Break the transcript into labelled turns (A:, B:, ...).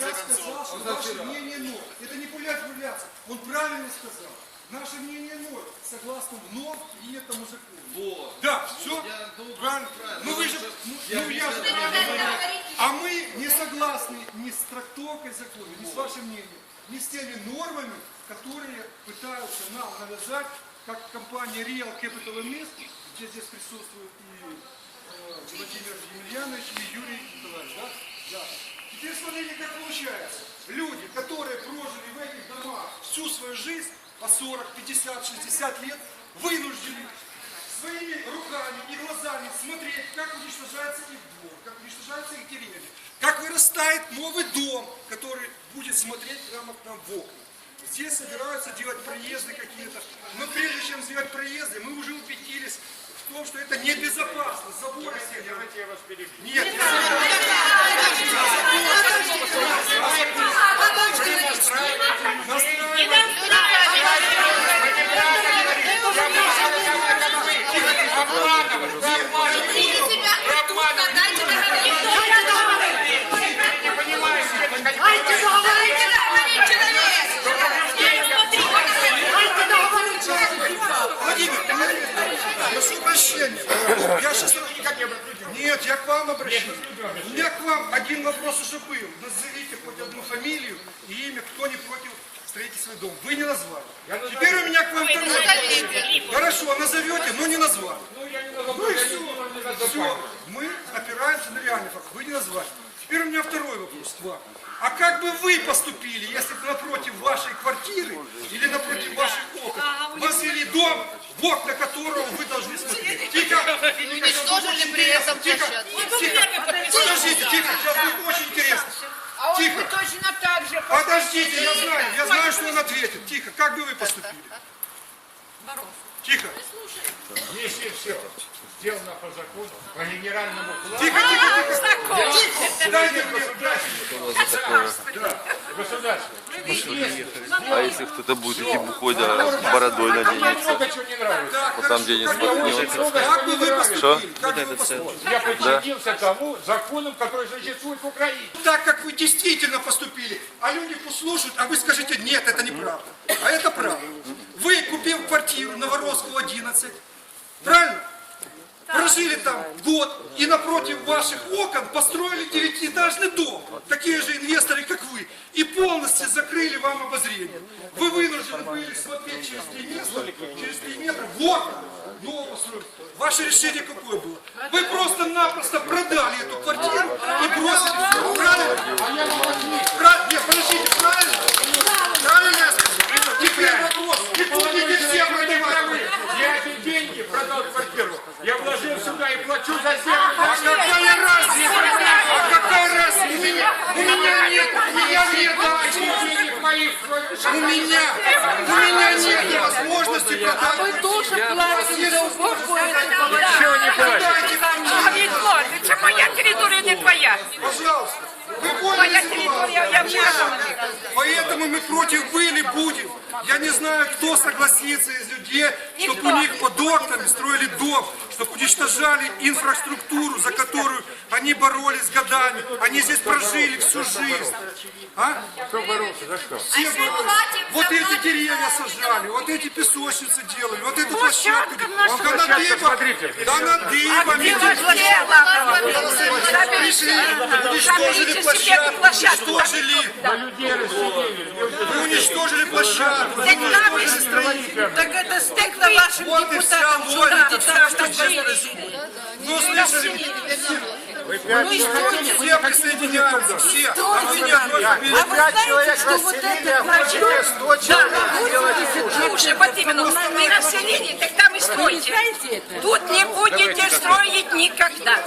A: я сказал, что ваше мнение ноль. Это не пулять пуляться. Он правильно сказал. Наше мнение ноль, согласно вновь принятому закону.
B: Вот.
A: Да, все?
B: Я
A: Правильно?
B: правильно.
A: Ну вы же, ну, ну, я же А мы не согласны ни с трактовкой закона, ни с вашим мнением, ни с теми нормами, которые пытаются нам навязать, как компания Real Capital Invest, где здесь присутствует и э, Владимир Емельянович, и Юрий Николаевич, да? Да. Смотрите, как получается. Люди, которые прожили в этих домах всю свою жизнь, по 40, 50, 60 лет, вынуждены своими руками и глазами смотреть, как уничтожается их двор, как уничтожаются их деревья, как вырастает новый дом, который будет смотреть прямо к нам в окна. Здесь собираются делать проезды какие-то. Но прежде чем сделать проезды, мы уже убедились в том, что это небезопасно. Заборы все делать.
C: Я вас перебью.
A: Нет, я
C: Обманывать, вы обманываете. Не понимаете, это как
A: прошу прощения. Я сейчас... Нет, я к вам обращаюсь. У меня к вам один вопрос уже был. Назовите хоть одну фамилию и имя, кто не против строительства дома. Вы не назвали. Теперь у меня к вам второй вопрос. Хорошо, назовете, но не назвали. Ну и все. Все. Мы опираемся на реальный факт. Вы не назвали. Теперь у меня второй вопрос к вам. А как бы вы поступили, если бы напротив вашей квартиры или напротив ваших окон возвели дом, в окна которого вы должны смотреть? Тихо!
D: Уничтожили при этом
A: Тихо! Тихо! Подождите, тихо! Сейчас будет очень интересно.
D: А
A: Тихо.
D: точно так же
A: Подождите, я знаю, я знаю, что он ответит. Тихо, как бы вы поступили? Тихо,
C: Если все сделано по закону, по генеральному плану,
A: тихо, тихо, тихо. Дайте мне.
C: Государство,
E: А если кто-то будет идти с бородой наденется,
C: нравится.
A: Так,
E: вот там где-нибудь споткнется.
A: Поступили?
C: Я подчинился тому закону, который существует в Украине.
A: Так, как вы действительно поступили, а люди послушают, а вы скажете, нет, это неправда. А это правда. Вы, купив квартиру на Воровского 11, правильно? Прожили там год и напротив ваших окон построили девятиэтажный дом. Такие же инвесторы, как вы. И полностью закрыли вам обозрение. Вы вынуждены были смотреть через три метра, через три метра в окна нового построенного. Ваше решение какое было? Вы просто-напросто продали эту квартиру и бросили все. Правильно? Пра- Нет, подождите, правильно? Правильно я сказал? Теперь вопрос. Не будете все продавать.
C: Я эти деньги продал квартиру. Я вложил плачу за землю.
A: А какая разница? А какая разница? У меня, у меня нет, у меня нет
C: денег моих.
A: У меня, у меня нет возможности продать.
D: Вы тоже платите за уборку этого
C: Чего не платите?
D: А ведь моя територія не твоя.
A: Пожалуйста. Вы поняли
D: я.
A: Поэтому мы против были будем. Я не знаю, кто согласится из людей, чтобы у них под окнами строили дом, чтобы уничтожали инфраструктуру, за которую они боролись годами. Они здесь прожили всю жизнь. А?
C: Кто боролся? За что?
A: Все боролись. Вот эти деревья сажали, вот эти песочницы делали, вот эту площадку. Да на дыбах,
C: смотрите.
A: да на дыбах. Пришли, уничтожили площадку, уничтожили. Вы уничтожили площадку.
D: Так это стыдно вашим
A: Вот и вся
D: депутатам сюда,
A: все,
D: так
A: что
D: что жили.
A: Ну, слышали,
C: Вы пять человек.
A: все присоединяются, все. А вы одной
D: А знаете, что вот это значит... Да, слушай, вот именно, вы население, так там и стройте. Тут не будете строить никогда.